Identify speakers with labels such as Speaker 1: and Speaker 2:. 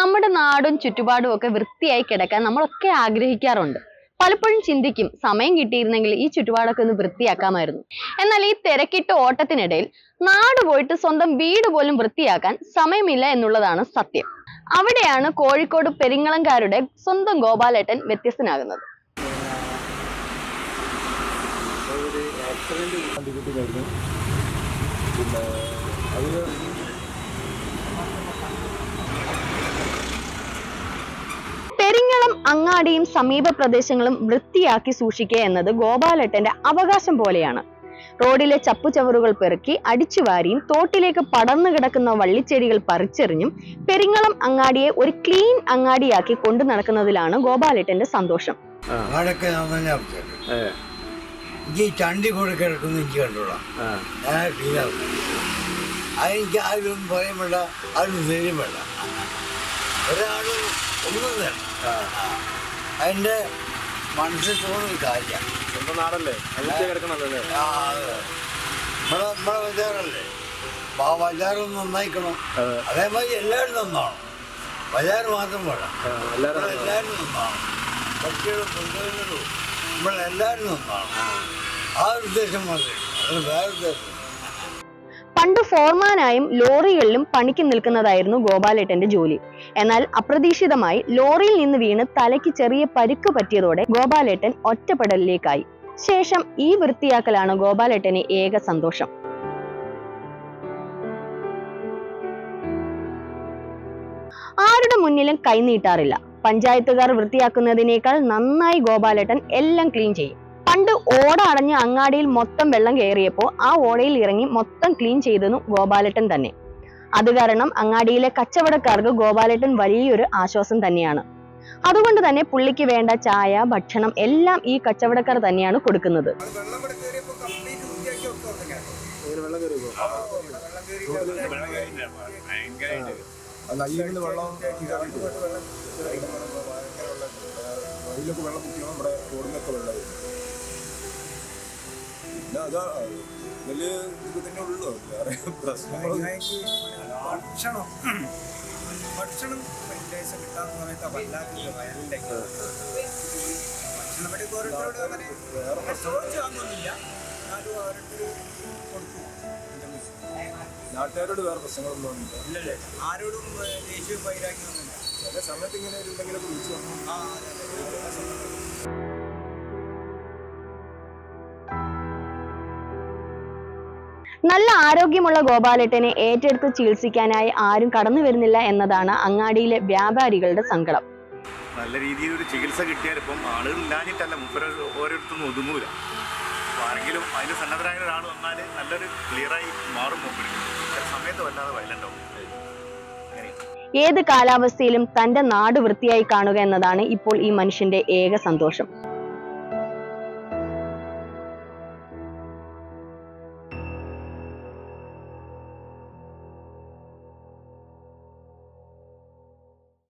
Speaker 1: നമ്മുടെ നാടും ചുറ്റുപാടും ഒക്കെ വൃത്തിയായി കിടക്കാൻ നമ്മളൊക്കെ ആഗ്രഹിക്കാറുണ്ട്. പലപ്പോഴും ചിന്തിക്കും സമയം കിട്ടിയിരുന്നെങ്കിൽ ഈ ചുറ്റുപാടൊക്കെ ഒന്ന് വൃത്തിയാക്കാമായിരുന്നു. എന്നാൽ ഈ തിരക്കിട്ട ഓട്ടത്തിനിടയിൽ നാട് പോയിട്ട് സ്വന്തം വീട് പോലും വൃത്തിയാക്കാൻ സമയമില്ല എന്നുള്ളതാണ് സത്യം. അവിടെയാണ് കോഴിക്കോട് പെരിങ്ങളംകാരുടെ സ്വന്തം ഗോപാലേട്ടൻ വ്യത്യസ്തനാകുന്നത്.
Speaker 2: പിന്നെ അത്
Speaker 1: പെരിങ്ങളം അങ്ങാടിയും സമീപ പ്രദേശങ്ങളും വൃത്തിയാക്കി സൂക്ഷിക്കുക എന്നത് ഗോപാലേട്ടന്റെ അവകാശം പോലെയാണ്. റോഡിലെ ചപ്പുചവറുകൾ പെറുക്കി അടിച്ചുവാരിയും തോട്ടിലേക്ക് പടർന്നു കിടക്കുന്ന വള്ളിച്ചെടികൾ പറിച്ചെറിഞ്ഞും പെരിങ്ങളം അങ്ങാടിയെ ഒരു ക്ലീൻ അങ്ങാടിയാക്കി കൊണ്ടു നടക്കുന്നതിലാണ് ഗോപാലേട്ടന്റെ സന്തോഷം.
Speaker 3: ഈ ചണ്ടി കൂടെ കിടക്കുന്ന എനിക്ക് കണ്ടോളാം. അതെനിക്ക് ആരും പറയാൻ വേണ്ട. ആരും ധൈര്യം വേണ്ട. ഒരാളും അതിന്റെ മനസ്സിൽ തോന്നുന്ന കാര്യമാണ്
Speaker 2: സ്വന്തം നാടല്ലേ? കിടക്കണല്ലേ
Speaker 3: ആ, അതെ. നമ്മളെ നമ്മളെ ബജാറല്ലേ ആ ബജാറും നന്നായിക്കണം.
Speaker 2: അതെ.
Speaker 3: അതേമാതിരി എല്ലാവരും നന്നാവണം. ബജാർ മാത്രം വേണം
Speaker 2: എല്ലാവരും
Speaker 3: നന്നാണ് നന്നാവണം. പക്ഷികളും നമ്മളെല്ലാവരും നന്നാവണം. ആ. ഉദ്ദേശം മാത്രമേ. അതിന് വേറെ ഉദ്ദേശം.
Speaker 1: പണ്ട് ഫോർമാനായും ലോറികളിലും പണിക്ക് നിൽക്കുന്നതായിരുന്നു ഗോപാലേട്ടന്റെ ജോലി. എന്നാൽ അപ്രതീക്ഷിതമായി ലോറിയിൽ നിന്ന് വീണ് തലയ്ക്ക് ചെറിയ പരിക്ക് പറ്റിയതോടെ ഗോപാലേട്ടൻ ഒറ്റപ്പെടലിലേക്കായി. ശേഷം ഈ വൃത്തിയാക്കലാണ് ഗോപാലേട്ടന് ഏക സന്തോഷം. ആരുടെ മുന്നിലും കൈനീട്ടാറില്ല പഞ്ചായത്തുകാർ വൃത്തിയാക്കുന്നതിനേക്കാൾ നന്നായി ഗോപാലേട്ടൻ എല്ലാം ക്ലീൻ ചെയ്യും. പണ്ട് ഓട അടഞ്ഞ് അങ്ങാടിയിൽ മൊത്തം വെള്ളം കയറിയപ്പോൾ ആ ഓടയിൽ ഇറങ്ങി മൊത്തം ക്ലീൻ ചെയ്തെന്നു ഗോപാലേട്ടൻ തന്നെ. അത് കാരണം അങ്ങാടിയിലെ കച്ചവടക്കാർക്ക് ഗോപാലേട്ടൻ വലിയൊരു ആശ്വാസം തന്നെയാണ്. അതുകൊണ്ട് തന്നെ പുള്ളിക്ക് വേണ്ട ചായ ഭക്ഷണം എല്ലാം ഈ കച്ചവടക്കാർ തന്നെയാണ് കൊടുക്കുന്നത്.
Speaker 2: വെള്ളം പിന്നെ അതാ. വലിയ ഇത് തന്നെ ഉള്ളൂ. വേറെ
Speaker 4: ഭക്ഷണം ഭക്ഷണം വെള്ളിയാഴ്ച കിട്ടാത്ത സമയത്ത് വല്ലാത്ത വയലിലേക്ക് ഭക്ഷണം ഇവിടെ ഓരോരുത്തരോട് അങ്ങനെ ചോദിച്ചാന്നൊന്നുമില്ല എന്നാലും അവരുടെ കൊടുക്കും
Speaker 2: നാട്ടുകാരോട് വേറെ പ്രശ്നങ്ങളൊന്നും ഇല്ല
Speaker 4: ഇല്ലല്ലേ ആരോടും ദേഷ്യവും വൈരാഗ്യമൊന്നുമില്ല.
Speaker 2: ചില സമയത്ത് ഇങ്ങനെ എന്തെങ്കിലുമൊക്കെ വിളിച്ചു
Speaker 4: ആ
Speaker 1: നല്ല ആരോഗ്യമുള്ള ഗോപാലേട്ടനെ ഏറ്റെടുത്ത് ചികിത്സിക്കാനായി ആരും കടന്നു വരുന്നില്ല എന്നതാണ് അങ്ങാടിയിലെ വ്യാപാരികളുടെ സങ്കടം.
Speaker 5: നല്ല രീതിയിൽ ഒരു ചികിത്സ കിട്ടിയാൽ ഇപ്പം ആളുകൾ ഇല്ലാഞ്ഞിട്ടല്ല മുപ്പര ഓരോരുത്തൊന്നും ഒതുങ്ങൂല. ആരെങ്കിലും അതിന് സന്നദ്ധരായ ഒരാൾ വന്നാൽ നല്ലൊരു ക്ലിയറായി മാറും മുമ്പിൽ ചില സമയത്ത് വല്ലാതെ വയലന്റ് ആവും
Speaker 1: ഏത് കാലാവസ്ഥയിലും തന്റെ നാട് വൃത്തിയായി കാണുക എന്നതാണ് ഇപ്പോൾ ഈ മനുഷ്യന്റെ ഏക സന്തോഷം.